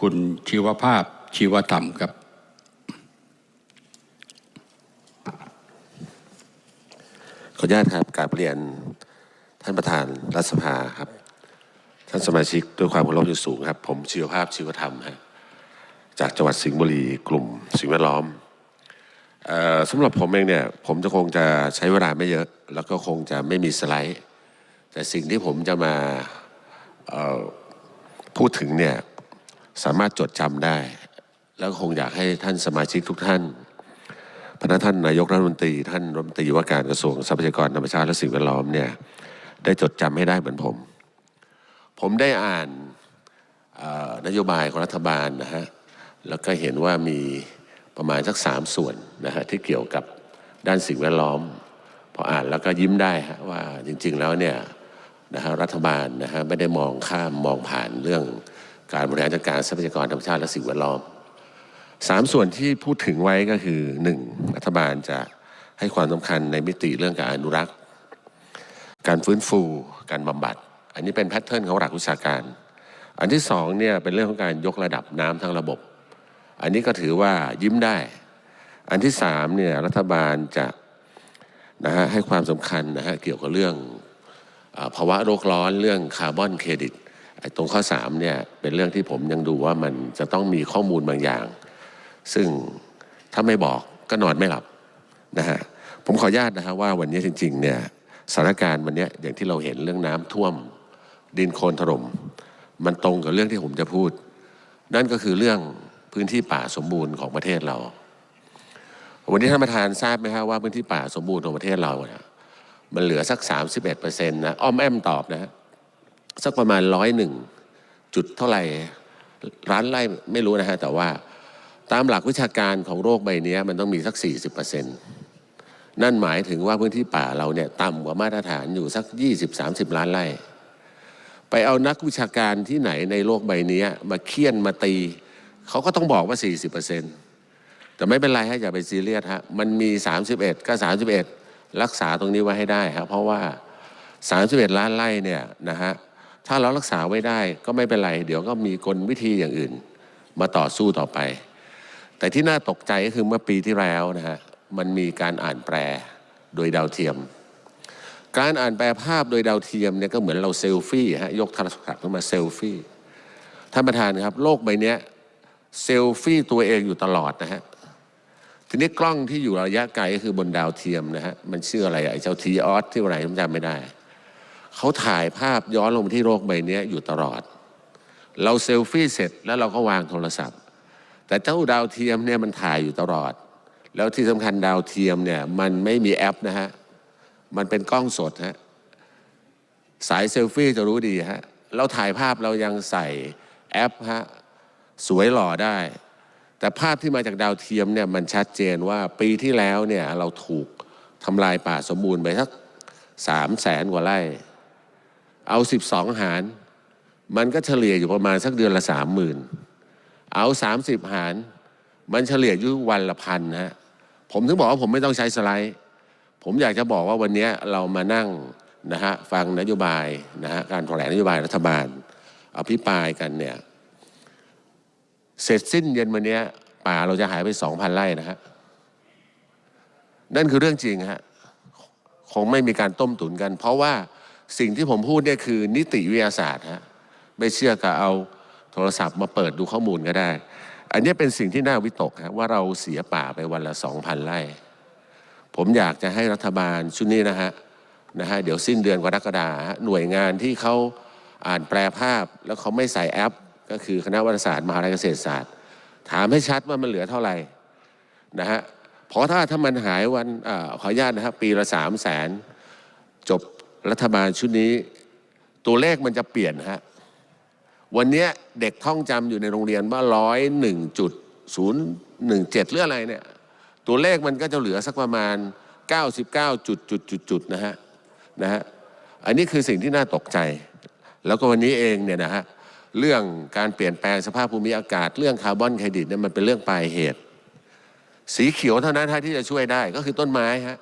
คุณชีวภาพชีวธรรมครับ ขออนุญาตครับกราบเรียนท่านประธานรัฐสภาครับ ท่านสมาชิกด้วยความเคารพอย่างสูงครับ ผมชีวภาพชีวธรรมฮะจากจังหวัดสิงห์บุรีกลุ่มสิ่งแวดล้อมออสำหรับผมเองเนี่ยผมจะคงจะใช้เวลาไม่เยอะ แล้วก็คงจะไม่มีสไลด์ แต่สิ่งที่ผมจะมาพูดถึงเนี่ย สามารถจดจำได้ แล้วคงอยากให้ท่านสมาชิกทุกท่านพนักท่านนายกรัฐมนตรี ท่านรัฐมนตรีว่าการกระทรวงทรัพยากรธรรมชาติและสิ่งแวดล้อมเนี่ยได้จดจำให้ได้เหมือนผม ผมได้อ่านนโยบายของรัฐบาลนะฮะแล้วก็เห็นว่ามีประมาณสักสามส่วนนะฮะที่เกี่ยวกับด้านสิ่งแวดล้อมพออ่านแล้วก็ยิ้มได้ฮะว่าจริงๆแล้วเนี่ยนะฮะรัฐบาลนะฮะไม่ได้มองข้ามมองผ่านเรื่อง การบริหารจัดการทรัพยากรธรรมชาติและสิ่งแวดล้อมสามส่วนที่พูดถึงไว้ก็คือหนึ่งรัฐบาลจะให้ความสำคัญในมิติเรื่องการอนุรักษ์ การฟื้นฟู การบำบัด อันนี้เป็นแพทเทิร์นของหลักวิชาการ อันที่สองเนี่ยเป็นเรื่องของการยกระดับน้ำทั้งระบบ อันนี้ก็ถือว่ายิ้มได้ อันที่สามเนี่ยรัฐบาลจะนะฮะให้ความสำคัญนะฮะเกี่ยวกับเรื่องอภาวะโลกร้อนเรื่องคาร์บอนเครดิต ตรงข้อสามเนี่ยเป็นเรื่องที่ผมยังดูว่ามันจะต้องมีข้อมูลบางอย่าง ซึ่งถ้าไม่บอกก็นอนไม่หลับนะฮะผมขออนุญาตนะฮะว่าวันนี้จริงๆเนี่ยสถานการณ์วันนี้อย่างที่เราเห็นเรื่องน้ำท่วมดินโคลนถล่มมันตรงกับเรื่องที่ผมจะพูด นั่นก็คือเรื่องพื้นที่ป่าสมบูรณ์ของประเทศเรา วันนี้ท่านประธานทราบไหมครว่าพื้นที่ป่าสมบูรณ์ของประเทศเราเนี่ยมันเหลือสัก 31%นะอ้อมแอมตอบนะฮะ สักประมาณร้อยหนึ่งจุดเท่าไหร่ร้านไร่ไม่รู้นะฮะแต่ว่าตามหลักวิชาการของโรคใบนี้มันต้องมีสัก 40%นั่นหมายถึงว่าพื้นที่ป่าเราเนี่ยต่ำกว่ามาตรฐานอยู่สัก 20-30 ล้านไร่ ไปเอานักวิชาการที่ไหนในโลกใบนี้มาเคี่ยนมาตี เขาก็ต้องบอกว่า 40%แต่ไม่เป็นไรฮะอย่าไปซีเรียสฮะมันมี 31 ก็ 31 รักษาตรงนี้ไว้ให้ได้ครับเพราะว่า 31 ล้านไร่เนี่ยนะฮะ ถ้าเรารักษาไว้ได้ก็ไม่เป็นไร เดี๋ยวก็มีกลวิธีอย่างอื่น มาต่อสู้ต่อไป แต่ที่น่าตกใจก็คือเมื่อปีที่แล้วนะฮะมันมีการอ่านแปลโดยดาวเทียม การอ่านแปลภาพโดยดาวเทียมเนี่ยก็เหมือนเราเซลฟี่ฮะยกโทรศัพท์ขึ้นมาเซลฟี่ท่านประธานครับ โลกใบนี้เซลฟี่ตัวเองอยู่ตลอดนะฮะทีนี้กล้องที่อยู่ระยะไกลก็คือบนดาวเทียมนะฮะมันชื่ออะไรไอ้เจ้าทีออสที่อะไรผมจำไม่ได้ เขาถ่ายภาพย้อนลงไปที่โลกใบนี้อยู่ตลอด เราเซลฟี่เสร็จแล้วเราก็วางโทรศัพท์ แต่เจ้าดาวเทียมเนี่ยมันถ่ายอยู่ตลอด แล้วที่สำคัญดาวเทียมเนี่ยมันไม่มีแอปนะฮะ มันเป็นกล้องสดฮะ สายเซลฟี่จะรู้ดีฮะ เราถ่ายภาพเรายังใส่แอปฮะ สวยหล่อได้ แต่ภาพที่มาจากดาวเทียมเนี่ยมันชัดเจนว่าปีที่แล้วเนี่ยเราถูกทำลายป่าสมบูรณ์ไปสักสามแสนกว่าไร่ เอาสิบสองหาร มันก็เฉลี่ยอยู่ประมาณสักเดือนละสามหมื่นเอาสามสิบหาร มันเฉลี่ยอยู่วันละพันฮะผมถึงบอกว่าผมไม่ต้องใช้สไลด์ ผมอยากจะบอกว่าวันนี้เรามานั่งนะฮะฟังนโยบายนะฮะการแถลงนโยบายรัฐบาล อภิปรายกันเนี่ยเสร็จสิ้นเย็นวันนี้ป่าเราจะหายไปสองพันไร่นะฮะนั่นคือเรื่องจริงฮะคงไม่มีการต้มตุ๋นกัน เพราะว่า สิ่งที่ผมพูดเนี่ยคือนิติวิทยาศาสตร์ฮะไม่เชื่อก็เอาโทรศัพท์มาเปิดดูข้อมูลก็ได้ อันนี้เป็นสิ่งที่น่าวิตกฮะว่าเราเสียป่าไปวันละสองพันไร่ ผมอยากจะให้รัฐบาลชุดนี้นะฮะนะฮะเดี๋ยวสิ้นเดือนกรกฎาหน่วยงานที่เขาอ่านแปลภาพ แล้วเขาไม่ใส่แอป ก็คือคณะวิทยาศาสตร์มหาวิทยาลัยเกษตรศาสตร์ ถามให้ชัดว่ามันเหลือเท่าไหร่นะฮะเพราะถ้าถ้ามันหายวันอขออนุญาตนะครับปีละสามแสนจบ รัฐบาลชุดนี้ ตัวเลขมันจะเปลี่ยนฮะวันนี้เด็กท่องจำอยู่ในโรงเรียนว่าร้อยหนึ่งจุดศูนย์หนึ่งเจ็ดหรืออะไรเนี่ย ตัวเลขมันก็จะเหลือสักประมาณ 99จุดจุดจุดจุดนะฮะนะฮะอันนี้คือสิ่งที่น่าตกใจ แล้วก็วันนี้เองเนี่ยนะฮะเรื่องการเปลี่ยนแปลงสภาพภูมิอากาศ เรื่องคาร์บอนเครดิตเนี่ยมันเป็นเรื่องปลายเหตุ สีเขียวเท่านั้นที่จะช่วยได้ก็คือต้นไม้ฮะ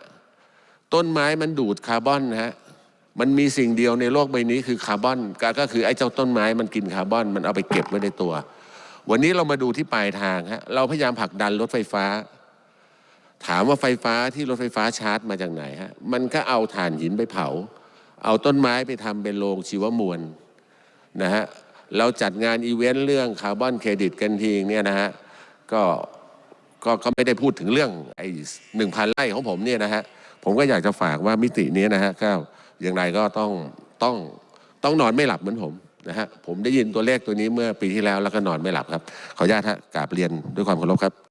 ต้นไม้มันดูดคาร์บอนนะฮะ มันมีสิ่งเดียวในโลกใบนี้คือคาร์บอนก็คือไอ้เจ้าต้นไม้มันกินคาร์บอน มันเอาไปเก็บไว้ในตัว วันนี้เรามาดูที่ปลายทางฮะเราพยายามผลักดันรถไฟฟ้า ถามว่าไฟฟ้าที่รถไฟฟ้าชาร์จมาจากไหนฮะมันก็เอาถ่านหินไปเผา เอาต้นไม้ไปทำเป็นโรงชีวมวลนะฮะเราจัดงานอีเวนต์เรื่องคาร์บอนเครดิตกันทีเนี่ยนะฮะก็ก็ก็ไม่ได้พูดถึงเรื่องไอ้หนึ่งพันไร่ของผมเนี่ยนะฮะผมก็อยากจะฝากว่ามิตินี้นะฮะก็ อย่างไรก็ต้องต้องต้องนอนไม่หลับเหมือนผมนะฮะผมได้ยินตัวเลขตัวนี้เมื่อปีที่แล้วแล้วก็นอนไม่หลับครับขออนุญาตฮะกราบเรียนด้วยความเคารพครับ